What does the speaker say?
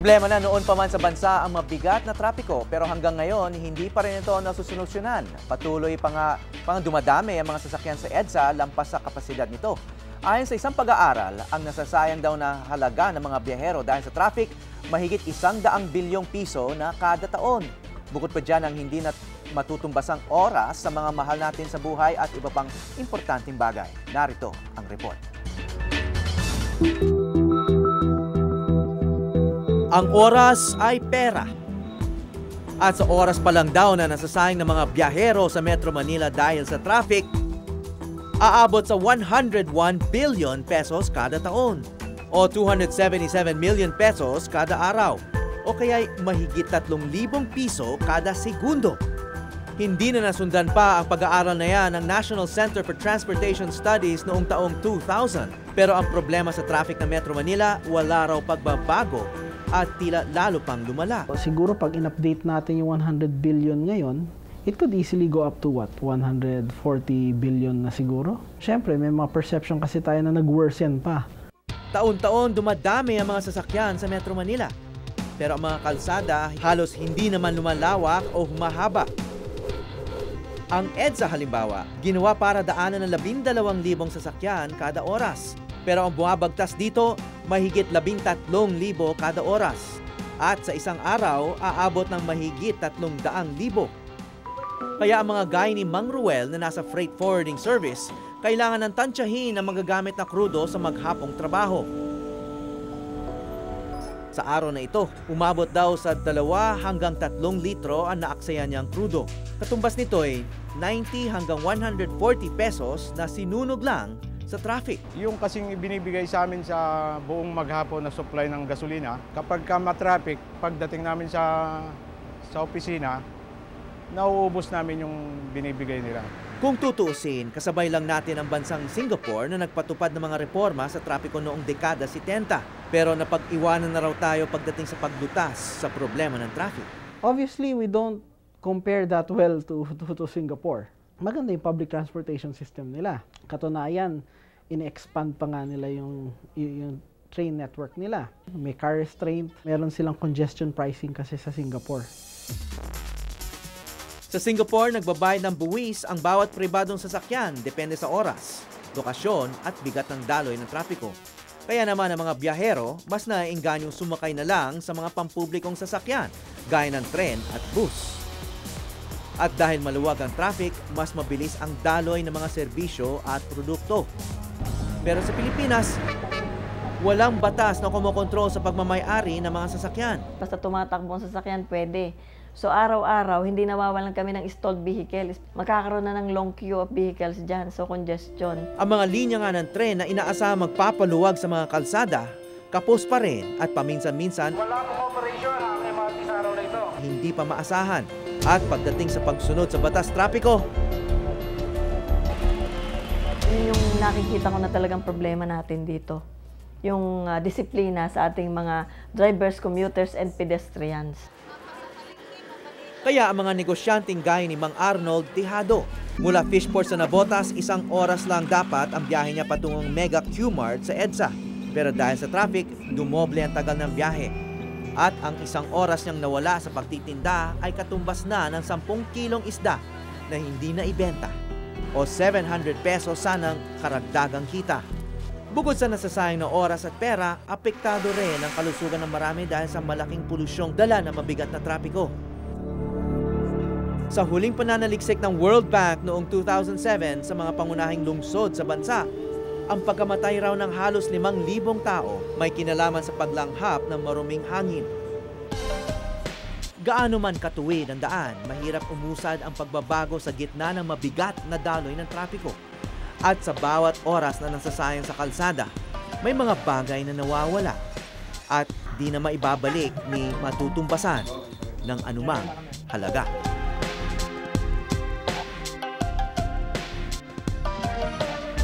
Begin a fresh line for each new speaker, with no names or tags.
Problema na noon pa man sa bansa ang mabigat na trapiko pero hanggang ngayon hindi pa rin ito nasusolusyonan. Patuloy pa nga, pa nga dumadami ang mga sasakyan sa EDSA lampas sa kapasidad nito. Ayon sa isang pag-aaral, ang nasasayang daw na halaga ng mga biyahero dahil sa traffic, mahigit isang daang bilyong piso na kada taon. Bukod pa dyan ang hindi na matutumbasang oras sa mga mahal natin sa buhay at iba pang importanteng bagay. Narito ang report. Ang oras ay pera. At sa oras pa lang daw na nasasayang ng mga biyahero sa Metro Manila dahil sa traffic, aabot sa 101 billion pesos kada taon o 277 million pesos kada araw o kaya mahigit 3,000 piso kada segundo. Hindi na nasundan pa ang pag-aaral na yan ng National Center for Transportation Studies noong taong 2000. Pero ang problema sa traffic ng Metro Manila, wala raw pagbabago at tila lalo pang lumala.
Siguro pag in-update natin yung 100 billion ngayon, it could easily go up to what? 140 billion na siguro? Siyempre, may mga perception kasi tayo na nag-worsen pa.
Taon-taon dumadami ang mga sasakyan sa Metro Manila. Pero ang mga kalsada halos hindi naman lumalawak o humahaba. Ang EDSA halimbawa, ginawa para daanan ng 12,000 sasakyan kada oras. Pero ang bumabagtas dito, mahigit 13,000 kada oras. At sa isang araw, aabot ng mahigit 300,000. Kaya ang mga gaya ni Mang Ruel na nasa freight forwarding service, kailangan ng tansyahin ang magagamit na krudo sa maghapong trabaho. Sa araw na ito, umabot daw sa 2 hanggang 3 litro ang naaksayan niyang krudo. Katumbas nito ay 90 hanggang 140 pesos na sinunog lang sa traffic.
Yung kasing binibigay sa amin sa buong maghapon na supply ng gasolina, kapag ka matraffic, pagdating namin sa sa opisina, nauubos namin yung binibigay nila.
Kung tutuusin, kasabay lang natin ang bansang Singapore na nagpatupad ng mga reforma sa trapiko noong dekada 70. Pero napag-iwanan na raw tayo pagdating sa paglutas sa problema ng traffic.
Obviously, we don't compare that well to, to, to Singapore. Maganda yung public transportation system nila. Katunayan, in-expand pa nga nila yung, yung train network nila. May car restraint, meron silang congestion pricing kasi sa Singapore.
Sa Singapore, nagbabayad ng buwis ang bawat pribadong sasakyan depende sa oras, lokasyon at bigat ng daloy ng trapiko. Kaya naman ang mga biyahero, mas naiingganyong sumakay na lang sa mga pampublikong sasakyan, gaya ng tren at bus. At dahil maluwag ang traffic, mas mabilis ang daloy ng mga serbisyo at produkto. Pero sa Pilipinas, walang batas na kumokontrol sa pagmamayari ng mga sasakyan.
Basta tumatakbo ang sasakyan, pwede. So araw-araw, hindi nawawalan kami ng stalled vehicles. Magkakaroon na ng long queue of vehicles dyan, so congestion.
Ang mga linya nga ng tren na inaasahang magpapaluwag sa mga kalsada, kapos pa rin at paminsan-minsan
Wala pong operation ang MRT sa araw na ito.
hindi pa maasahan. At pagdating sa pagsunod sa batas trapiko,
Yun yung nakikita ko na talagang problema natin dito. Yung ah, disiplina sa ating mga drivers, commuters, and pedestrians.
kaya ang mga negosyanteng gaya ni Mang Arnold Tijado. Mula Fishport sa Nabotas, isang oras lang dapat ang biyahe niya patungong Mega Q-Mart sa EDSA. Pero dahil sa traffic, dumoble ang tagal ng biyahe. At ang isang oras niyang nawala sa pagtitinda ay katumbas na ng 10 kilong isda na hindi na ibenta o 700 pesos sanang karagdagang kita. Bukod sa nasasayang na oras at pera, apektado rin ang kalusugan ng marami dahil sa malaking polusyong dala ng mabigat na trapiko. Sa huling pananaliksik ng World Bank noong 2007 sa mga pangunahing lungsod sa bansa, ang pagkamatay raw ng halos 5,000 tao may kinalaman sa paglanghap ng maruming hangin. Gaano man katuwid ang daan, mahirap umusad ang pagbabago sa gitna ng mabigat na daloy ng trapiko. At sa bawat oras na nasasayang sa kalsada, may mga bagay na nawawala at di na maibabalik ni matutumbasan ng anumang halaga.